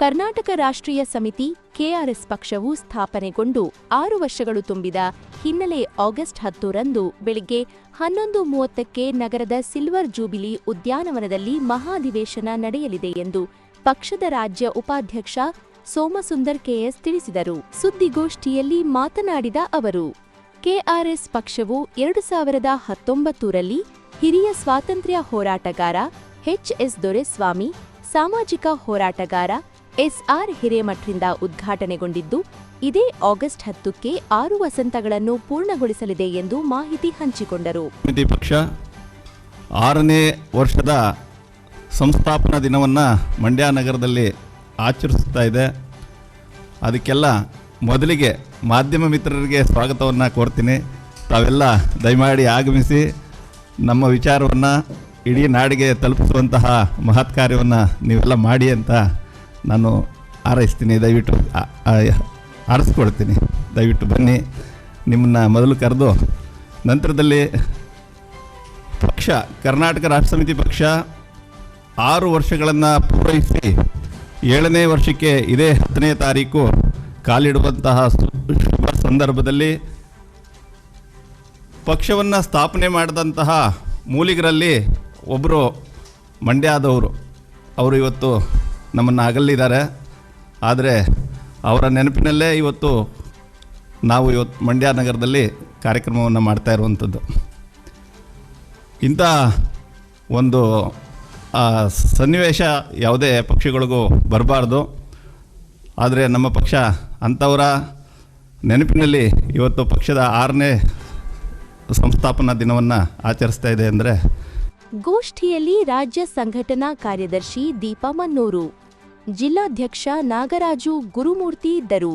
ಕರ್ನಾಟಕ ರಾಷ್ಟ್ರೀಯ ಸಮಿತಿ ಕೆಆರ್ಎಸ್ ಪಕ್ಷವು ಸ್ಥಾಪನೆಗೊಂಡು ಆರು ವರ್ಷಗಳು ತುಂಬಿದ ಹಿನ್ನೆಲೆ ಆಗಸ್ಟ್ ಹತ್ತರಂದು ಬೆಳಿಗ್ಗೆ ಹನ್ನೊಂದು ಮೂವತ್ತಕ್ಕೆ ನಗರದ ಸಿಲ್ವರ್ ಜೂಬಿಲಿ ಉದ್ಯಾನವನದಲ್ಲಿ ಮಹಾಧಿವೇಶನ ನಡೆಯಲಿದೆ ಎಂದು ಪಕ್ಷದ ರಾಜ್ಯ ಉಪಾಧ್ಯಕ್ಷ ಸೋಮಸುಂದರ್ ಕೆಎಸ್ ತಿಳಿಸಿದರು. ಸುದ್ದಿಗೋಷ್ಠಿಯಲ್ಲಿ ಮಾತನಾಡಿದ ಅವರು, ಕೆಆರ್ಎಸ್ ಪಕ್ಷವು ಎರಡು ಸಾವಿರದ ಹತ್ತೊಂಬತ್ತರಲ್ಲಿ ಹಿರಿಯ ಸ್ವಾತಂತ್ರ್ಯ ಹೋರಾಟಗಾರ ಎಚ್ಎಸ್ ದೊರೆಸ್ವಾಮಿ, ಸಾಮಾಜಿಕ ಹೋರಾಟಗಾರ ಎಸ್ಆರ್ ಹಿರೇಮಠರಿಂದ ಉದ್ಘಾಟನೆಗೊಂಡಿದ್ದು, ಇದೇ ಆಗಸ್ಟ್ ಹತ್ತಕ್ಕೆ ಆರು ವಸಂತಗಳನ್ನು ಪೂರ್ಣಗೊಳಿಸಲಿದೆ ಎಂದು ಮಾಹಿತಿ ಹಂಚಿಕೊಂಡರು. ಪಕ್ಷ ಆರನೇ ವರ್ಷದ ಸಂಸ್ಥಾಪನಾ ದಿನವನ್ನು ಮಂಡ್ಯ ನಗರದಲ್ಲಿ ಆಚರಿಸುತ್ತಾ ಇದೆ. ಅದಕ್ಕೆಲ್ಲ ಮೊದಲಿಗೆ ಮಾಧ್ಯಮ ಮಿತ್ರರಿಗೆ ಸ್ವಾಗತವನ್ನು ಕೋರ್ತೀನಿ. ತಾವೆಲ್ಲ ದಯಮಾಡಿ ಆಗಮಿಸಿ, ನಮ್ಮ ವಿಚಾರವನ್ನು ಇಡೀ ನಾಡಿಗೆ ತಲುಪಿಸುವಂತಹ ಮಹತ್ ಕಾರ್ಯವನ್ನು ನೀವೆಲ್ಲ ಮಾಡಿ ಅಂತ ನಾನು ಹಾರೈಸ್ತೀನಿ ದಯವಿಟ್ಟು ಆರಿಸ್ಕೊಳ್ತೀನಿ. ದಯವಿಟ್ಟು ಬನ್ನಿ. ನಿಮ್ಮನ್ನ ಮೊದಲು ಕರೆದು ನಂತರದಲ್ಲಿ ಪಕ್ಷ, ಕರ್ನಾಟಕ ರಾಷ್ಟ್ರ ಸಮಿತಿ ಪಕ್ಷ ಆರು ವರ್ಷಗಳನ್ನು ಪೂರೈಸಿ ಏಳನೇ ವರ್ಷಕ್ಕೆ ಇದೇ ಹತ್ತನೇ ತಾರೀಕು ಕಾಲಿಡುವಂತಹ ಶುಭ ಸಂದರ್ಭದಲ್ಲಿ ಪಕ್ಷವನ್ನು ಸ್ಥಾಪನೆ ಮಾಡಿದಂತಹ ಮೂಲಿಗರಲ್ಲಿ ಒಬ್ಬರು ಮಂಡ್ಯದವರು. ಅವರು ಇವತ್ತು ನಮ್ಮನ್ನು ಅಗಲಿದ್ದಾರೆ ಆದರೆ ಅವರ ನೆನಪಿನಲ್ಲೇ ಇವತ್ತು ನಾವು ಇವತ್ತು ಮಂಡ್ಯ ನಗರದಲ್ಲಿ ಕಾರ್ಯಕ್ರಮವನ್ನು ಮಾಡ್ತಾ ಇರುವಂಥದ್ದು. ಇಂಥ ಒಂದು ಸನ್ನಿವೇಶ ಯಾವುದೇ ಪಕ್ಷಗಳಿಗೂ ಬರಬಾರ್ದು. ಆದರೆ ನಮ್ಮ ಪಕ್ಷ ಅಂಥವರ ನೆನಪಿನಲ್ಲಿ ಇವತ್ತು ಪಕ್ಷದ ಆರನೇ ಸಂಸ್ಥಾಪನಾ ದಿನವನ್ನು ಆಚರಿಸ್ತಾ ಇದೆ ಅಂದರೆ ಗೋಷ್ಠಿಯಲ್ಲಿ ರಾಜ್ಯ ಸಂಘಟನಾ ಕಾರ್ಯದರ್ಶಿ ದೀಪಾ ಮನ್ನೂರು. ಜಿಲ್ಲಾಧ್ಯಕ್ಷ ನಾಗರಾಜು ಗುರುಮೂರ್ತಿ ಇದ್ದರು.